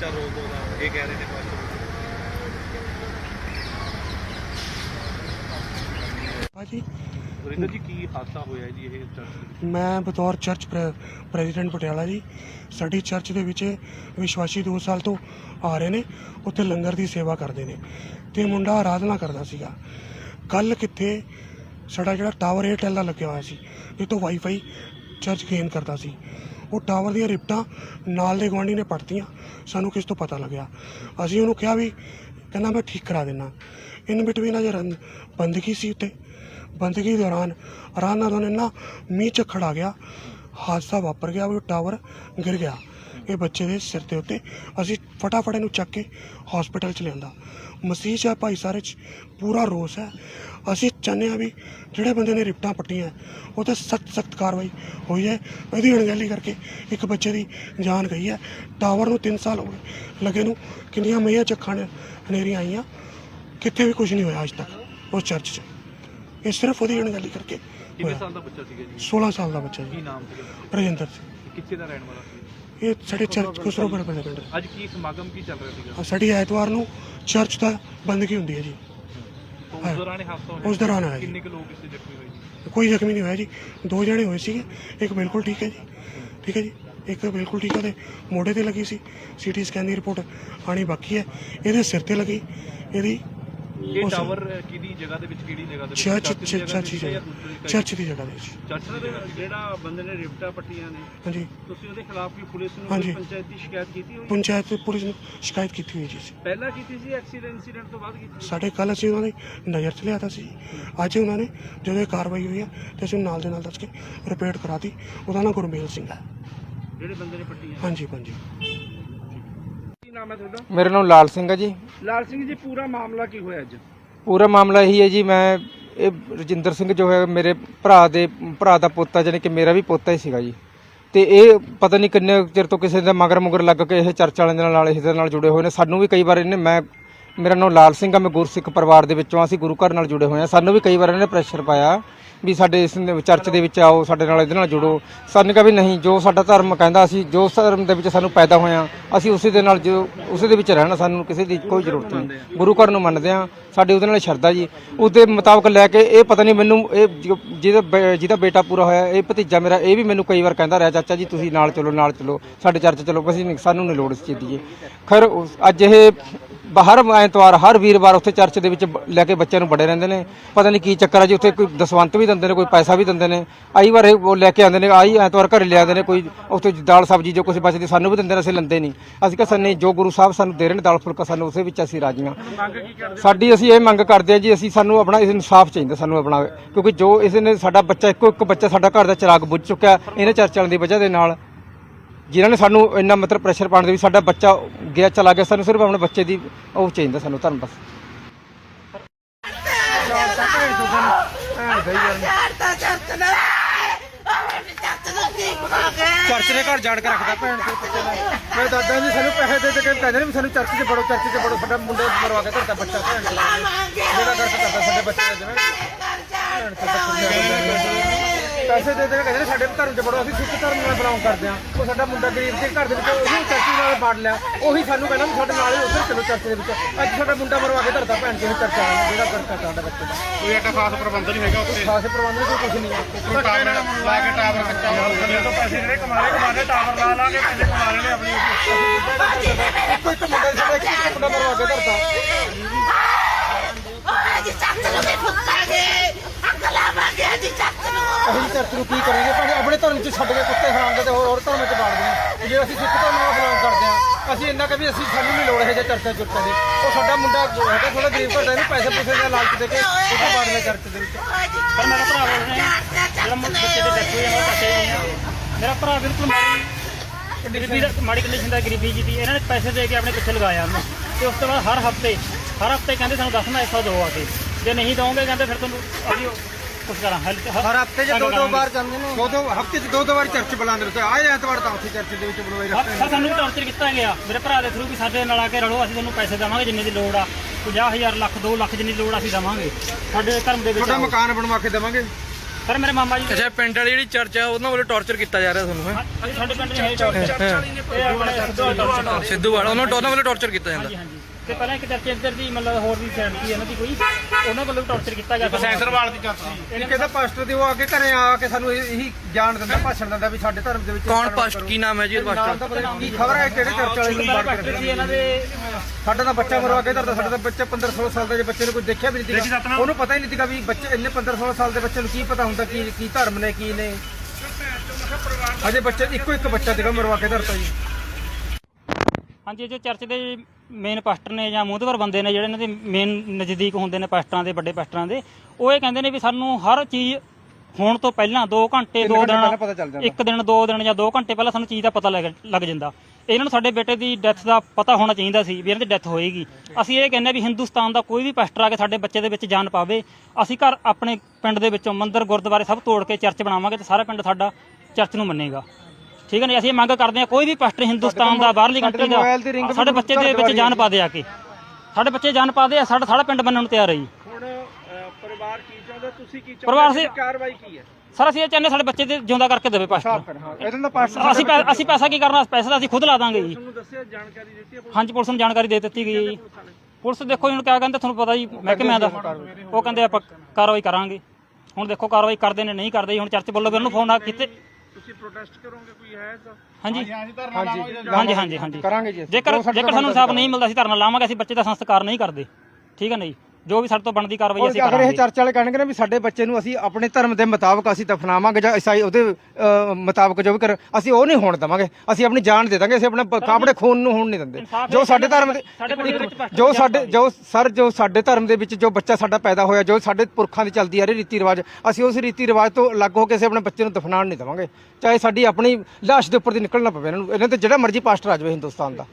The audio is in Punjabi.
ਬੱਚਾ ਰੋਲ ਦੋ ਦਾ ਇਹ ਕਹਿ ਰਹੇ ਨੇ ਭਾਜੀ ਵਰਿੰਦਰ ਜੀ ਕੀ ਹਾਦਸਾ ਹੋਇਆ ਜੀ ਇਹ ਚਰਚ? ਮੈਂ ਬਤੌਰ ਚਰਚ ਪ੍ਰੈ- ਪ੍ਰੈਜ਼ੀਡੈਂਟ ਪਟਿਆਲਾ ਜੀ। ਸਾਡੀ ਚਰਚ ਦੇ ਵਿੱਚ ਵਿਸ਼ਵਾਸੀ 2 ਸਾਲ ਤੋਂ ਆ ਰਹੇ ਨੇ ਉੱਥੇ ਲੰਗਰ ਦੀ ਸੇਵਾ ਕਰਦੇ ਨੇ ਤੇ ਮੁੰਡਾ ਆਰਾਧਨਾ ਕਰਦਾ ਸੀਗਾ। ਕੱਲ ਕਿੱਥੇ ਸਾਡਾ ਜਿਹੜਾ ਟਾਵਰ ਏਅਰਟੈਲ ਦਾ ਲੱਗਿਆ ਹੋਇਆ ਸੀ ਇਹ ਤੋਂ ਵਾਈਫਾਈ ਚਰਚ ਗੇਨ ਕਰਦਾ ਸੀ। ਉਹ ਟਾਵਰ ਦੀਆਂ ਰਿਪਟਾਂ ਨਾਲ ਦੇ ਗੁਆਂਢੀ ਨੇ ਪੜਤੀਆਂ ਸਾਨੂੰ ਕਿਸ ਤੋਂ ਪਤਾ ਲੱਗਿਆ? ਅਸੀਂ ਉਹਨੂੰ ਕਿਹਾ ਵੀ, ਕਹਿੰਦਾ, ਮੈਂ ਠੀਕ ਕਰਾ ਦੇਣਾ ਇਨ ਬਿਟਵੀਨ ਅਜੇ ਬੰਦਗੀ ਸੀ ਉੱਤੇ। ਬੰਦਗੀ ਦੌਰਾਨ ਆਰਾਮ ਨਾਲ ਉਹਨੇ ਨਾ ਮੀਂਹ ਚ ਖੜਾ ਗਿਆ। ਹਾਦਸਾ ਵਾਪਰ ਗਿਆ ਵੀ ਉਹ ਟਾਵਰ ਗਿਰ ਗਿਆ। ਇਹ ਬੱਚੇ ਦੇ ਸਿਰ ਦੇ ਉੱਤੇ ਅਸੀਂ ਫਟਾਫਟ ਇਹਨੂੰ ਚੱਕ ਕੇ ਹਸਪੀਟਲ ਚ ਲਿਆਂਦਾ। ਮਸੀਹ ਚ ਭਾਈ ਸਾਰੇ ਚ ਪੂਰਾ ਰੋਸ ਹੈ। ਅਸੀਂ ਚਾਹੁੰਦੇ ਹਾਂ ਵੀ ਜਿਹੜੇ ਬੰਦੇ ਨੇ ਰਿਪਟਾਂ ਪੱਟੀਆਂ ਉਹ ਤੇ ਸਖਤ ਸਖਤ ਕਾਰਵਾਈ ਹੋਈ ਹੈ। ਇਹਦੀ ਅਣਗਹਿਲੀ ਕਰਕੇ ਇੱਕ ਬੱਚੇ ਦੀ ਜਾਨ ਗਈ ਹੈ। ਟਾਵਰ ਨੂੰ 3 ਸਾਲ ਹੋ ਗਏ। ਲੱਗੇ ਨੂੰ ਕਿੰਨੀਆਂ ਮਈਆਂ ਚੱਖਾਂ ਹਨੇਰੀਆਂ ਆਈਆਂ। ਕਿਤੇ ਵੀ ਕੁਝ ਨਹੀਂ ਹੋਇਆ ਅੱਜ ਤੱਕ ਉਸ ਚਰਚ 'ਚ। ਇਹ ਸਿਰਫ ਉਹਦੀ ਅਣਗਹਿਲੀ ਕਰਕੇ ਕਿੰਨੇ ਸਾਲ ਦਾ ਬੱਚਾ ਸੀਗਾ ਜੀ? 16 ਸਾਲ ਦਾ ਬੱਚਾ ਕੀ ਜੀ ਨਾਮ ਸੀਗਾ? ਰਜਿੰਦਰ ਸਿੰਘ? ਕਿੱਥੇ ਦਾ ਰਹਿਣ ਵਾਲਾ ਸੀ? ਇਹ ਸਾਡੇ ਚਰਚ ਪ੍ਰੈਜ਼ੀਡੈਂਟ ਹੈ ਅੱਜ ਕੀ ਸਮਾਗਮ ਕੀ ਚੱਲ ਰਿਹਾ ਸੀਗਾ? ਸਾਡੀ ਐਤਵਾਰ ਨੂੰ ਚਰਚ ਦਾ ਬੰਦਗੀ ਹੁੰਦੀ ਹੈ ਜੀ। ਉਸ ਦੌਰਾਨ ਇਹ ਹਾਦਸਾ ਹੋਇਆ ਉਸ ਦੌਰਾਨ ਹੋਇਆ ਜੀ। ਕਿੰਨੇ ਕੁ ਲੋਕ ਇਸ ਤੇ ਜ਼ਖਮੀ ਹੋਏ ਜੀ? ਕੋਈ ਜ਼ਖਮੀ ਨਹੀਂ ਹੋਇਆ ਜੀ। ਦੋ ਜਣੇ ਹੋਏ ਸੀਗੇ। ਇੱਕ ਬਿਲਕੁਲ ਠੀਕ ਹੈ ਜੀ। ਠੀਕ ਹੈ ਜੀ। ਇੱਕ ਬਿਲਕੁਲ ਠੀਕ ਹੈ ਤੇ ਮੋਢੇ ਤੇ ਲੱਗੀ ਸੀ। ਸੀਟੀ ਸਕੈਨ ਦੀ ਰਿਪੋਰਟ ਆਣੀ ਬਾਕੀ ਹੈ। ਇਹਦੇ ਸਿਰ ਤੇ ਲੱਗੀ। ਇਹਦੀ ਇਹ ਉਸ- ਟਾਵਰ ਕਿਹਦੀ ਜਗ੍ਹਾ ਦੇ ਵਿੱਚ ਕਿਹੜੀ ਜਗ੍ਹਾ ਦੇ ਵਿੱਚ? ਚਰਚ ਦੀ ਜਗ੍ਹਾ ਚਰਚ ਦੇ ਦੀ ਵਿੱਚ ਜਾਂ ਜਗ੍ਹਾ ਦੂਸਰੀ ਜਗ੍ਹਾ? ਚਰਚ ਦੀ ਜਗ੍ਹਾ ਦੇ ਵਿੱਚ। ਚਰਚ ਦੇ ਵਿੱਚ। ਜਿਹੜਾ ਬੰਦੇ ਨੇ ਰਿਪਟਾ ਪੱਟੀਆਂ ਨੇ ਹਾਂਜੀ। ਤੁਸੀਂ ਉਹਦੇ ਖਿਲਾਫ ਵੀ ਪੁਲਿਸ ਨੂੰ ਹਾਂਜੀ। ਕੋਈ ਪੰਚਾਇਤੀ ਸ਼ਿਕਾਇਤ ਕੀਤੀ ਹੋਈ ਪੰਚਾਇਤ ਤੇ ਪੁਲਿਸ ਨੂੰ ਸ਼ਿਕਾਇਤ ਕੀਤੀ ਹੋਈ ਜੀ। ਪਹਿਲਾਂ ਕੀਤੀ ਸੀ ਐਕਸੀਡੈਂਟ ਇਨਸੀਡੈਂਟ ਤੋਂ ਬਾਅਦ ਕੀਤੀ? ਸੀ? ਸਾਡੇ ਕੱਲ ਅਸੀਂ ਉਹਨਾਂ ਦੀ ਨਜ਼ਰ 'ਚ ਲਿਆਤਾ ਸੀ। ਅੱਜ ਉਹਨਾਂ ਨੇ ਜਦੋਂ ਇਹ ਕਾਰਵਾਈ ਹੋਈ ਹੈ ਤੇ ਅਸੀਂ ਨਾਲ ਦੇ ਨਾਲ ਦੱਸ ਕੇ ਰਿਪੇਅਰ ਕਰਾਤੀ। ਉਹਦਾ ਨਾਮ ਗੁਰਮੇਲ ਸਿੰਘ ਹੈ। ਜਿਹੜੇ ਬੰਦੇ ਨੇ ਪੱਟੀਆਂ ਹਾਂਜੀ ਹਾਂਜੀ। ਨਾਮ ਹੈ ਤੁਹਾਡਾ? ਮੇਰਾ ਨਾਮ ਲਾਲ ਸਿੰਘ ਹੈ ਜੀ। ਲਾਲ ਸਿੰਘ ਜੀ ਪੂਰਾ ਮਾਮਲਾ ਕੀ ਹੋਇਆ ਅੱਜ? ਪੂਰਾ ਮਾਮਲਾ ਇਹੀ ਹੈ ਜੀ ਮੈਂ ਇਹ ਰਜਿੰਦਰ ਸਿੰਘ ਜੋ ਹੈ ਮੇਰੇ ਭਰਾ ਦੇ ਭਰਾ ਦਾ ਪੋਤਾ ਜਾਣੀ ਕਿ ਮੇਰਾ ਵੀ ਪੋਤਾ ਹੀ ਸੀਗਾ ਜੀ। ਤੇ ਇਹ ਪਤਾ ਨਹੀਂ ਕਿੰਨੇ ਚਿਰ ਤੋਂ ਕਿਸੇ ਦੇ ਮਗਰ ਮੁਗਰ ਲੱਗ ਕੇ ਇਹ ਚਰਚ ਵਾਲਿਆਂ ਦੇ ਨਾਲ ਇਸ ਦੇ ਨਾਲ ਜੁੜੇ ਹੋਏ ਨੇ। ਸਾਨੂੰ ਵੀ ਕਈ ਵਾਰ ਇਹਨੇ ਮੈਂ ਮੇਰਾ ਨਾਮ ਲਾਲ ਸਿੰਘ ਆ, ਮੈਂ ਗੁਰਸਿੱਖ ਪਰਿਵਾਰ ਦੇ ਵਿੱਚੋਂ ਅਸੀਂ ਗੁਰੂ ਘਰ ਨਾਲ ਜੁੜੇ ਹੋਏ ਹਾਂ ਸਾਨੂੰ ਵੀ ਕਈ ਵਾਰ ਇਹਨਾਂ ਨੇ ਪ੍ਰੈਸ਼ਰ ਪਾਇਆ ਵੀ ਸਾਡੇ ਇਸ ਚਰਚ ਦੇ ਵਿੱਚ ਆਓ, ਸਾਡੇ ਨਾਲ ਇਹਦੇ ਨਾਲ ਜੁੜੋ। ਸਾਨੂੰ ਕਿਹਾ ਵੀ ਨਹੀਂ, ਜੋ ਸਾਡਾ ਧਰਮ ਕਹਿੰਦਾ ਅਸੀਂ ਜੋ ਧਰਮ ਦੇ ਵਿੱਚ ਸਾਨੂੰ ਪੈਦਾ ਹੋਇਆ, ਅਸੀਂ ਉਸੇ ਦੇ ਨਾਲ ਜੋ, ਉਸੇ ਦੇ ਵਿੱਚ ਰਹਿਣਾ, ਸਾਨੂੰ ਕਿਸੇ ਦੀ ਕੋਈ ਜ਼ਰੂਰਤ ਨਹੀਂ। ਗੁਰੂ ਘਰ ਨੂੰ ਮੰਨਦੇ ਆ, ਸਾਡੀ ਉਹਦੇ ਨਾਲ ਸ਼ਰਧਾ ਜੀ। ਉਹਦੇ ਮੁਤਾਬਕ ਲੈ ਕੇ ਇਹ ਪਤਾ ਨਹੀਂ ਮੈਨੂੰ, ਇਹ ਜ- ਜਿਹਦਾ ਬੇ- ਜਿਹਦਾ ਬੇਟਾ ਪੂਰਾ ਹੋਇਆ, ਇਹ ਭਤੀਜਾ ਮੇਰਾ, ਇਹ ਵੀ ਮੈਨੂੰ ਕਈ ਵਾਰ ਕਹਿੰਦਾ ਰਿਹਾ, ਚਾਚਾ ਜੀ, ਤੁਸੀਂ ਨਾਲ ਚਲੋ ਨਾਲ ਚਲੋ, ਸਾਡੇ ਚਰਚ ਚਲੋ, ਅਸੀਂ ਸਾਨੂੰ ਨਹੀਂ ਲੋੜ ਇਸ ਚੀਜ਼ ਦੀ ਖੈਰ ਅੱਜ ਇਹ ਹਰ ਐਤਵਾਰ, ਹਰ ਵੀਰਵਾਰ ਉੱਥੇ ਚਰਚ ਦੇ ਵਿੱਚ ਬ- ਲੈ ਕੇ ਬੱਚਿਆਂ ਨੂੰ ਬੜੇ ਰਹਿੰਦੇ ਨੇ। ਪਤਾ ਨਹੀਂ ਕੀ ਚੱਕਰ ਹੈ ਜੀ, ਉੱਥੇ ਕੋਈ ਦਸਵੰਤ ਵੀ ਦਿੰਦੇ ਨੇ, ਕੋਈ ਪੈਸਾ ਵੀ ਦਿੰਦੇ ਨੇ। ਆਈ ਵਾਰ ਇਹ ਉਹ ਲੈ ਕੇ ਆਉਂਦੇ ਨੇ, ਆਈ ਐਤਵਾਰ ਘਰੇ ਲੈ ਆਉਂਦੇ ਨੇ, ਕੋਈ ਉੱਥੇ ਦਾਲ ਸਬਜ਼ੀ ਜੋ ਕੁਝ ਬਚਦੀ ਸਾਨੂੰ ਵੀ ਦਿੰਦੇ ਨੇ, ਅਸੀਂ ਲੈਂਦੇ ਨਹੀਂ। ਅਸੀਂ ਕਿਹਾ ਨਹੀਂ, ਜੋ ਗੁਰੂ ਸਾਹਿਬ ਸਾਨੂੰ ਦੇ ਰਹੇ ਨੇ ਦਾਲ ਫੁਲਕਾ, ਸਾਨੂੰ ਉਸੇ ਵਿੱਚ ਅਸੀਂ ਰਾਜੀ ਹਾਂ। ਸਾਡੀ ਅਸੀਂ ਇਹ ਮੰਗ ਕਰਦੇ ਹਾਂ ਜੀ, ਅਸੀਂ ਸਾਨੂੰ ਆਪਣਾ ਇਸ ਇਨਸਾਫ ਚਾਹੀਦਾ ਸਾਨੂੰ ਆਪਣਾ, ਕਿਉਂਕਿ ਜੋ ਇਸ ਨੇ ਸਾਡਾ ਬੱਚਾ, ਇੱਕੋ ਇੱਕ ਬੱਚਾ ਸਾਡਾ ਘਰ ਦਾ ਚਿਰਾਗ ਬੁੱਝ ਚੁੱਕਿਆ, ਇਹਨਾਂ ਚਰਚਾਂ ਦੀ ਵਜ੍ਹਾ ਦੇ ਨਾਲ ਜਿਨ੍ਹਾਂ ਨੇ ਸਾਨੂੰ ਇੰਨਾ ਮਤਲਬ ਪ੍ਰੈਸ਼ਰ ਪਾਉਣ ਦੇ ਵੀ ਸਾਡਾ ਬੱਚਾ ਗਿਆ ਚਲਾ ਗਿਆ ਸਾਨੂੰ ਸਿਰਫ ਆਪਣੇ ਬੱਚੇ ਦੀ ਉਹ ਚਾਹੀਦਾ ਸਾਨੂੰ ਧਰਮ ਬਸ। ਚਰਚ ਦੇ ਘਰ ਜਾੜ ਕੇ ਰੱਖਦਾ ਭੈਣ ਦੇ ਪੁੱਤੇ ਮੇਰੇ ਦਾਦਾ ਜੀ ਸਾਨੂੰ ਪੈਸੇ ਦੇ ਦੇ ਕੇ ਕਹਿੰਦੇ ਨੇ ਵੀ ਸਾਨੂੰ ਚਰਚ 'ਚ ਬੜੋ ਚਰਚ 'ਚ ਬੜੋ ਸਾਡਾ ਮੁੰਡੇ ਮਰਵਾ ਕੇ ਧਰਤਾ ਬੱਚਾ ਭੈਣ ਦੇ। ਜਿਹੜਾ ਕਰ ਕਰਦਾ ਸਾਡੇ ਬੱਚੇ ਦਾ ਭੈਣ ਬੱਚੇ ਪੈਸੇ ਦੇ ਦੇ ਕੇ ਕਹਿੰਦੇ ਸਾਡੇ ਧਰਮ 'ਚ ਬੜੋ ਅਸੀਂ ਸਿੱਖ ਧਰਮ ਨਾਲ ਬਿਲੋਂਗ ਕਰਦੇ ਆ ਉਹ ਸਾਡਾ ਮੁੰਡਾ ਗਰੀਬ ਦੇ ਘਰ ਦੇ ਵਿੱਚ ਉਹਨੂੰ ਚਰਚ ਨਾਲ ਬਾੜ ਲਿਆ। ਉਹੀ ਸਾਨੂੰ ਕਹਿੰਦਾ ਵੀ ਸਾਡੇ ਨਾਲ ਹੀ ਉੱਧਰ ਚਲੋ ਚਰਚ ਦੇ ਵਿੱਚ। ਅੱਜ ਸਾਡਾ ਮੁੰਡਾ ਮਰਵਾ ਕੇ ਧਰਤਾ ਭੈਣ ਦੇ ਚਰਚ ਜਿਹੜਾ ਕਰਤਾ ਸਾਡਾ ਬੱਚੇ ਦਾ। ਕੋਈ ਐਡਾ ਖਾਸ ਪ੍ਰਬੰਧ ਨਹੀਂ ਹੈਗਾ ਉੱਥੇ। ਖਾਸ ਪ੍ਰਬੰਧ ਨਹੀਂ ਕੋਈ ਕੁਝ ਨਹੀਂ ਹੈ ਟਾਵਰ ਲਾ ਕੇ ਟਾਵਰ ਕੱਚਾ ਹੋ ਤੋਂ ਪੈਸੇ ਜਿਹੜੇ ਕਮਾਰੇ ਕਮਾਰੇ ਟਾਵਰ ਲਾ ਲਾ ਕੇ ਪੈਸੇ ਕਮਾ ਨੇ ਆਪਣੀ ਇੱਕੋ ਇੱਕ ਮੁੰਡਾ ਸਾਡਾ ਇੱਕ ਇੱਕ ਮੁੰਡਾ ਮਰਵਾ ਕੇ ਧਰਤਾ। ਜੀ ਚੱਕ ਨੂੰ ਵੀ ਫੁੱਕਾਂਗੇ ਚੱਕ ਨੂੰ ਅਸੀਂ ਚਰਚ ਨੂੰ ਕੀ ਕਰਾਂਗੇ ਭਾਵੇਂ ਆਪਣੇ ਧਰਮ 'ਚ ਛੱਡ ਕੇ ਕੁੱਤੇ ਹਰਾਮ ਦੇ ਤੇ ਹੋਰ ਹੋਰ ਧਰਮ 'ਚ ਬਾੜ ਦੇਣਾ ਜੇ ਅਸੀਂ ਸਿੱਖ ਧਰਮ ਨਾਲ ਬਿਲੋਂਗ ਕਰਦੇ ਹਾਂ ਅਸੀਂ ਇੰਨਾ ਕਿ ਵੀ ਅਸੀਂ ਸਾਨੂੰ ਨਹੀਂ ਲੋੜ ਹੈ ਜੇ ਚਰਚਾ ਚੁਰਚਾ ਦੀ। ਉਹ ਸਾਡਾ ਮੁੰਡਾ ਹੈਗਾ ਥੋੜਾ ਗਰੀਬ ਘਰ ਦਾ ਇਹਨੂੰ ਪੈਸੇ ਪੂਸੇ ਦਾ ਲਾਲਚ ਦੇ ਕੇ ਉਹ ਬਾੜ ਲਿਆ ਚਰਚ ਦੇ ਵਿੱਚ। ਪਰ ਮੇਰਾ ਭਰਾ ਬੋਲ ਰਿਹਾ ਜਿਹੜਾ ਬੱਚੇ ਦੇ ਡੈਥ ਹੋਈ ਆ ਉਹ ਕੱਟੇ ਨਹੀਂ ਆ। ਮੇਰਾ ਭਰਾ ਬਿਲਕੁਲ ਮਾੜੀ ਗਰੀਬੀ ਦਾ ਮਾੜੀ ਕੰਡੀਸ਼ਨ ਦਾ ਗਰੀਬੀ ਜੀ ਦੀ। ਇਹਨਾਂ ਨੇ ਪੈਸੇ ਦੇ ਕੇ ਆਪਣੇ ਪਿੱਛੇ ਲਗਾਇਆ ਉਹਨੂੰ। ਤੇ ਉਸ ਤੋਂ ਬਾਅਦ ਹਰ ਹਫ਼ਤੇ ਹਰ ਹਫ਼ਤੇ ਕਹਿੰਦੇ ਸਾਨੂੰ ਦੱਸਣਾ ਹਿੱਸਾ ਦਿਓ ਆ ਕੇ। ਜੇ ਨਹੀਂ ਦੋਗੇ ਕਹਿੰਦੇ ਫਿਰ ਤੁਹਾਨੂੰ ਹਫ਼ਤੇ 'ਚ ਦੋ ਦੋ ਵਾਰ ਜਾਂਦੇ ਨੇ। ਦੋ ਦੋ ਹਫ਼ਤੇ 'ਚ ਦੋ ਦੋ ਵਾਰ ਚਰਚ ਬੁਲਾਉਂਦੇ ਨੇ। ਤੇ ਆਏ ਐਤਵਾਰ ਤਾਂ ਉੱਥੇ ਚਰਚ ਦੇ ਵਿੱਚ ਬੁਲਵਾਈ ਰੱਖਦੇ ਨੇ। ਸਾਨੂੰ ਵੀ ਟੌਰਚਰ ਕੀਤਾ ਗਿਆ। ਮੇਰੇ ਭਰਾ ਦੇ ਥਰੂ ਵੀ ਸਾਡੇ ਨਾਲ ਆ ਕੇ ਰਲੋ। ਅਸੀਂ ਤੁਹਾਨੂੰ ਪੈਸੇ ਦੇਵਾਂਗੇ ਜਿੰਨੇ ਦੀ ਲੋੜ ਆ। 50000 ਲੱਖ 2 ਲੱਖ ਜਿੰਨੀ ਲੋੜ ਆ ਅਸੀਂ ਦੇਵਾਂਗੇ। ਸਾਡੇ ਧਰਮ ਦੇ ਵਿੱਚ ਤੁਹਾਡਾ ਆਓ। ਮਕਾਨ ਬਣਵਾ ਕੇ ਦੇਵਾਂਗੇ? ਸਰ ਮੇਰੇ ਮਾਮਾ ਜੀ ਅੱਛਾ ਪਿੰਡ ਵਾਲੀ ਜਿਹੜੀ ਚਰਚ ਆ ਉਹਨਾਂ ਵੱਲੋਂ ਟੌਰਚਰ ਕੀਤਾ ਜਾ ਰਿਹਾ ਤੁਹਾਨੂੰ ਹੈ? ਅਸੀਂ ਸਾਡੇ ਪਿੰਡ ਦੇ ਹੈ ਇਹ ਆਪਣੇ ਸਿੱਧੂ ਵਾਲੇ। ਸਿੱਧੂ ਉਹਨਾਂ ਉਹਨਾਂ ਵੱਲੋਂ ਟੌਰਚਰ ਕੀਤਾ ਜਾਂਦਾ। ਹਾਂਜੀ ਹਾਂਜੀ। ਤੇ ਪਹਿਲਾਂ ਇੱਕ ਚਰਚੇ ਇੱਧਰ ਦੀ ਮਤਲਬ ਹੋਰ ਵੀ ਦੀ ਇਹਨਾਂ ਦੀ ਕੋਈ ਉਹਨਾਂ ਵੱਲੋਂ ਟੌਰਚਰ ਕੀਤਾ ਗਿਆ। ਸੈਂਸਰਵਾਲ ਦੀ ਚਰਚੀ। ਇਹ ਕਹਿੰਦਾ ਪਾਸਟਰ ਦੇ ਉਹ ਆ ਕੇ ਘਰੇ ਆ ਕੇ ਸਾਨੂੰ ਇਹੀ ਜਾਣ ਦਿੰਦਾ ਭਾਸ਼ਣ ਦਿੰਦਾ ਵੀ ਸਾਡੇ ਧਰਮ ਦੇ ਵਿੱਚ ਕੌਣ ਪਾਸਟ ਕੀ ਨਾਮ ਹੈ ਜੀ ਨਾਮ ਤਾਂ ਪਤਾ ਨਹੀਂ ਕੀ ਖਬਰ ਹੈ ਕਿਹੜੇ ਚਰਚ ਵਾਲੇ ਨੂੰ ਬਾੜ ਪਾਸਟਰ ਸੀ ਇਹਨਾਂ ਦੇ ਸਾਡਾ ਤਾਂ ਬੱਚਾ ਮਰਵਾ ਕੇ ਧਰਦਾ ਸਾਡਾ ਤਾਂ ਬੱਚਾ 15 16 ਸਾਲ ਦਾ ਜੇ ਬੱਚੇ ਨੂੰ ਕੋਈ ਦੇਖਿਆ ਵੀ ਨਹੀਂ ਸੀਗਾ। ਉਹਨੂੰ ਪਤਾ ਹੀ ਨਹੀਂ ਸੀਗਾ ਵੀ ਬੱਚੇ ਇੰਨੇ 15 16 ਸਾਲ ਦੇ ਬੱਚੇ ਨੂੰ ਕੀ ਪਤਾ ਹੁੰਦਾ ਕੀ ਕੀ ਧਰਮ ਨੇ ਕੀ ਨੇ ਅਜੇ ਬੱਚੇ ਇੱਕੋ ਇੱਕ ਬੱਚਾ ਸੀਗਾ ਮਰਵਾ ਕੇ ਧਰਤਾ ਜੀ। ਹਾਂਜੀ ਜੋ ਚਰਚ ਦੇ ਮੇਨ ਪਾਸਟਰ ਨੇ ਜਾਂ ਮੂਹਤਵਰ ਬੰਦੇ ਨੇ ਜਿਹੜੇ ਇਹਨਾਂ ਦੇ ਮੇਨ ਨਜ਼ਦੀਕ ਹੁੰਦੇ ਨੇ ਪਾਸਟਰਾਂ ਦੇ ਵੱਡੇ ਪਾਸਟਰਾਂ ਦੇ ਉਹ ਇਹ ਕਹਿੰਦੇ ਨੇ ਵੀ ਸਾਨੂੰ ਹਰ ਚੀਜ਼ ਹੋਣ ਤੋਂ ਪਹਿਲਾਂ 2 ਘੰਟੇ 2 ਦਿਨ ਇੱਕ ਦਿਨ 2 ਦਿਨ ਜਾਂ 2 ਘੰਟੇ ਪਹਿਲਾਂ ਸਾਨੂੰ ਚੀਜ਼ ਦਾ ਪਤਾ ਲੱਗ ਲੱਗ ਜਾਂਦਾ। ਇਹਨਾਂ ਨੂੰ ਸਾਡੇ ਬੇਟੇ ਦੀ ਡੈਥ ਦਾ ਪਤਾ ਹੋਣਾ ਚਾਹੀਦਾ ਸੀ ਵੀ ਇਹਨਾਂ ਦੀ ਡੈਥ ਹੋਏਗੀ। ਅਸੀਂ ਇਹ ਕਹਿੰਦੇ ਵੀ ਹਿੰਦੁਸਤਾਨ ਦਾ ਕੋਈ ਵੀ ਪਾਸਟਰ ਆ ਕੇ ਸਾਡੇ ਬੱਚੇ ਦੇ ਵਿੱਚ ਜਾਨ ਪਾਵੇ ਅਸੀਂ ਘਰ ਆਪਣੇ ਪਿੰਡ ਦੇ ਵਿੱਚੋਂ ਮੰਦਿਰ ਗੁਰਦੁਆਰੇ ਸਭ ਤੋੜ ਕੇ ਚਰਚ ਬਣਾਵਾਂਗੇ ਤੇ ਸਾਰਾ ਪਿੰਡ ਸਾਡਾ ਚਰਚ ਨੂੰ ਮੰਨੇਗਾ। ਠੀਕ ਹੈ ਨੇ ਅਸੀਂ ਇਹ ਮੰਗ ਕਰਦੇ ਹਾਂ ਕੋਈ ਵੀ ਪਾਸਟਰ ਹਿੰਦੁਸਤਾਨ ਦਾ ਬਾਹਰਲੀ ਕੰਟਰੀ ਦਾ ਸਾਡੇ ਬੱਚੇ ਦੇ ਵਿੱਚ ਜਾਨ ਪਾ ਦੇ ਆ ਕੇ। ਸਾਡੇ ਬੱਚੇ ਜਾਨ ਪਾ ਦੇ ਆ ਸਾਡਾ ਸਾਡਾ ਪਿੰਡ ਮੰਨਣ ਨੂੰ ਤਿਆਰ ਹੈ ਜੀ। ਪਰਿਵਾਰ ਕੀ ਚਾਹੁੰਦਾ ਤੁਸੀਂ ਕੀ ਚਾਹੁੰਦੇ? ਪਰਿਵਾਰ ਹੋ? ਸੀ- ਕਾਰਵਾਈ ਕੀ ਹੈ? ਸਰ ਅਸੀਂ ਇਹ ਚਾਹੁੰਦੇ ਸਾਡੇ ਬੱਚੇ ਦੇ ਜਿਉਂਦਾ ਕਰਕੇ ਦੇਵੇ ਪਾਸਟਰ ਇਹਨਾਂ ਦਾ ਪਾਸਟਰ ਅਸੀਂ ਪੈਸਾ ਕੀ ਕਰਨਾ? ਪੈਸਾ ਤਾਂ ਅਸੀਂ ਖੁਦ ਲਾ ਦਾਂਗੇ ਜੀ। ਤੁਹਾਨੂੰ ਦੱਸਿਆ ਜਾਣਕਾਰੀ ਦਿੱਤੀ ਹੈ ਹਾਂਜੀ ਪੁਲਿਸ ਨੂੰ ਜਾਣਕਾਰੀ ਦੇ ਦਿੱਤੀ ਗਈ ਜੀ। ਪੁਲਿਸ ਦੇਖੋ ਜੀ ਹੁਣ ਕਿਆ ਕਹਿੰਦੇ ਤੁਹਾਨੂੰ ਪਤਾ ਜੀ ਮਹਿਕਮਿਆਂ ਦਾ। ਉਹ ਕਹਿੰਦੇ ਆਪਾਂ ਕਾਰਵਾਈ ਕਰਾਂਗੇ। ਹੁਣ ਦੇਖੋ ਕਾਰਵਾਈ ਕਰਦੇ ਨੇ ਨਹੀਂ ਕਰਦੇ ਹੁਣ ਚਰਚ ਵੱਲੋਂ ਵੀ ਉਹਨੂੰ ਫੋਨ ਆ ਕੀਤੇ ਤੁਸੀਂ ਪ੍ਰੋਟੈਸਟ ਕਰੋਗੇ ਕੋਈ ਹੈ ਤਾਂ? ਹਾਂਜੀ। ਹਾਂਜੀ ਹਾਂਜੀ। ਹਾਂਜੀ ਹਾਂਜੀ ਕਰਾਂਗੇ ਜੀ। ਜੇਕਰ ਜੇਕਰ ਸਾਨੂੰ ਇਨਸਾਫ ਨਹੀਂ ਮਿਲਦਾ ਅਸੀਂ ਧਰਨਾ ਲਾਵਾਂਗੇ ਅਸੀਂ ਬੱਚੇ ਦਾ ਸੰਸਕਾਰ ਨਹੀਂ ਕਰਦੇ। ਠੀਕ ਹੈ ਨਾ ਜੀ? ਜੋ ਵੀ ਸਾਡੇ ਤੋਂ ਬਣਦੀ ਕਾਰਵਾਈ ਅਸੀਂ ਅਗਰ ਇਹ ਕਰਾਂਗੇ। ਚਰਚ ਵਾਲੇ ਕਹਿਣਗੇ ਨਾ ਵੀ ਸਾਡੇ ਬੱਚੇ ਨੂੰ ਅਸੀਂ ਆਪਣੇ ਧਰਮ ਦੇ ਮੁਤਾਬਕ ਅਸੀਂ ਦਫਨਾਵਾਂਗੇ ਜਾਂ ਈਸਾਈ ਉਹਦੇ ਮੁਤਾਬਕ ਜੋ ਵੀ ਕਰ ਅਸੀਂ ਉਹ ਨਹੀਂ ਹੋਣ ਦੇਵਾਂਗੇ। ਅਸੀਂ ਆਪਣੀ ਜਾਨ ਦੇ ਦਾਂਗੇ ਅਸੀਂ ਆਪਣੇ ਆਪਣੇ ਖੂਨ ਨੂੰ ਹੋਣ ਨਹੀਂ ਦਿੰਦੇ। ਜੋ ਸਾਡੇ ਧਰਮ ਦੇ ਜੋ ਸਾਡੇ ਜੋ ਸਰ ਜੋ ਸਾਡੇ ਧਰਮ ਦੇ ਵਿੱਚ ਜੋ ਬੱਚਾ ਸਾਡਾ ਪੈਦਾ ਹੋਇਆ ਜੋ ਸਾਡੇ ਪੁਰਖਾਂ ਦੀ ਚੱਲਦੀ ਆ ਰਹੀ ਰੀਤੀ ਰਿਵਾਜ ਅਸੀਂ ਉਸ ਰੀਤੀ ਰਿਵਾਜ ਤੋਂ ਅਲੱਗ ਹੋ ਕੇ ਅਸੀਂ ਆਪਣੇ ਬੱਚੇ ਨੂੰ ਦਫਨਾਣ ਨਹੀਂ ਦੇਵਾਂਗੇ। ਚਾਹੇ ਸਾਡੀ ਆਪਣੀ ਲਾਸ਼ ਦੇ ਉੱਪਰ ਦੀ ਨਿਕਲਣਾ ਪਵੇ ਇਹਨਾਂ ਨੂੰ ਇਹਨਾਂ ਤੇ ਜਿਹੜਾ ਮਰਜ਼ੀ ਪਾਸਟਰ ਆ ਜਾਵੇ ਹਿੰਦੁਸਤਾਨ ਦਾ।